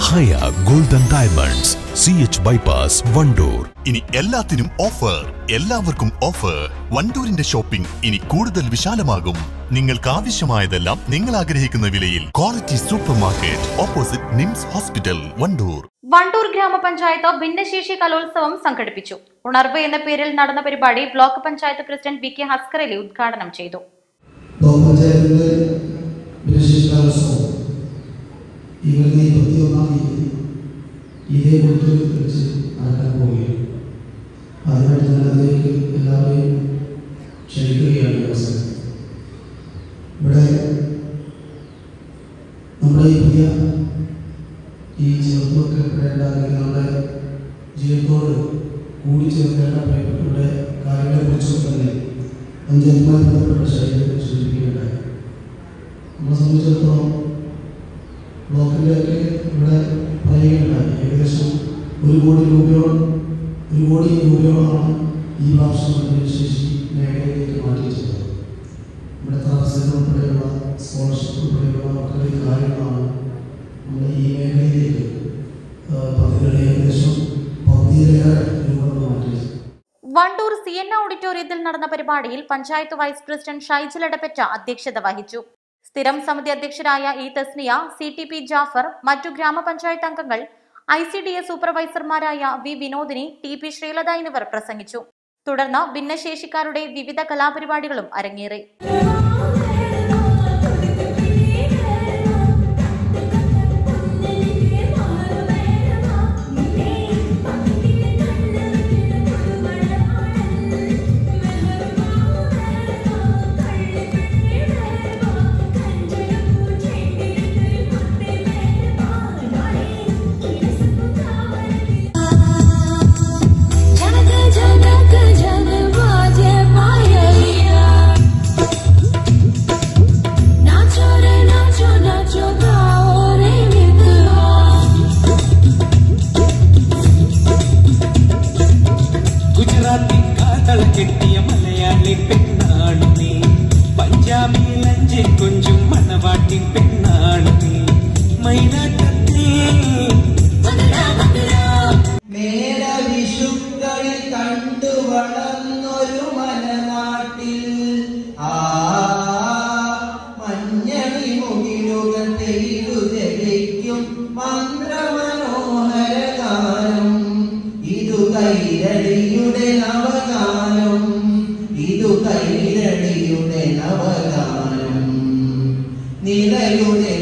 Haya golden diamonds C H bypass Wandoor. ഇനി എല്ലാത്തിനും offer എല്ലാവർക്കും ഓഫർ വണ്ടൂരിന്റെ ഷോപ്പിംഗ് ഇനി കൂടുതൽ വിശാലമാകും. നിങ്ങൾക്ക് ആവശ്യമായതെല്ലാം നിങ്ങൾ ആഗ്രഹിക്കുന്ന വിലയിൽ. Quality super market opposite NIMS hospital Wandoor. Wandoor ഗ്രാമപഞ്ചായത്ത് ഭിന്നശേഷി കലോത്സവം സംഘടിപ്പിച്ചു. ഉണർവ് എന്ന പേരിൽ നടന്ന പരിപാടി block panchayat president V K Haskarali ഉദ്ഘാടനം ചെയ്തു. ബ്ലോക്ക് പഞ്ചായത്തിന്റെ വരുന്ന ഇരുപത്തിയൊന്നാം തീയതി ഇതേ ഓഡിറ്റോറിയത്തിൽ വെച്ച് നടക്കാൻ പോവുകയാണ് അതിനായിട്ട് ഞാൻ അതിലേക്ക് എല്ലാവരെയും ക്ഷണിക്കുകയാണ് അവസരം. ഇവിടെ നമ്മുടെ ഈ പുതിയ ഈ ചേർത്തുവെക്കപ്പെടേണ്ട അല്ലെങ്കിൽ നമ്മുടെ ജീവിതത്തോട് കൂടിച്ചേർക്കേണ്ട പ്രിയപ്പെട്ടവരുടെ കാര്യങ്ങളെക്കുറിച്ചൊക്കെ തന്നെ പഞ്ചായത്തുമായി ബന്ധപ്പെട്ട ശൈലിയെ സൂചിപ്പിക്കുകയുണ്ടായി നമ്മളെ സംബന്ധിച്ചിടത്തോളം ബ്ലോക്കിന്റെ ഇവിടെ പറയുകയുണ്ടായി. ഏകദേശം ഒരു കോടി രൂപയോളം ഒരു കോടി രൂപയോളമാണ് ഈ വർഷം ശേഷി മേഖലയിലേക്ക് മാറ്റിയിട്ടുള്ളത് ഇവിടെ താമസിക്കുന്ന സ്കോളർഷിപ്പ് ഉൾപ്പെടെയുള്ള ഒട്ടനവധി കാര്യങ്ങളാണ് നമ്മൾ ഈ മേഖലയിലേക്ക് ആ, പദ്ധതിയുടെ ഏകദേശം പകുതിയിലേറെ വണ്ടൂർ സി എൻ ഓഡിറ്റോറിയത്തിൽ നടന്ന പരിപാടിയിൽ പഞ്ചായത്ത് വൈസ് പ്രസിഡന്റ് ഷൈജൽ അടപ്പറ്റ അധ്യക്ഷത വഹിച്ചു. സ്ഥിരം സമിതി അധ്യക്ഷരായ E Thasniya C T P Jafar മറ്റു ഗ്രാമപഞ്ചായത്ത് അംഗങ്ങൾ I C D S സൂപ്പർവൈസർമാരായ V Vinodini T P Sreelatha എന്നിവർ പ്രസംഗിച്ചു. തുടർന്ന് ഭിന്നശേഷിക്കാരുടെ വിവിധ കലാപരിപാടികളും അരങ്ങേറി. മലയാളി പെണ്ണാണു നീ പഞ്ചാബി ലഞ്ചി കൊഞ്ചും മണവാട്ടി പെണ്ണാണു നീ മൈനാട്ടത്തേ 你来留人。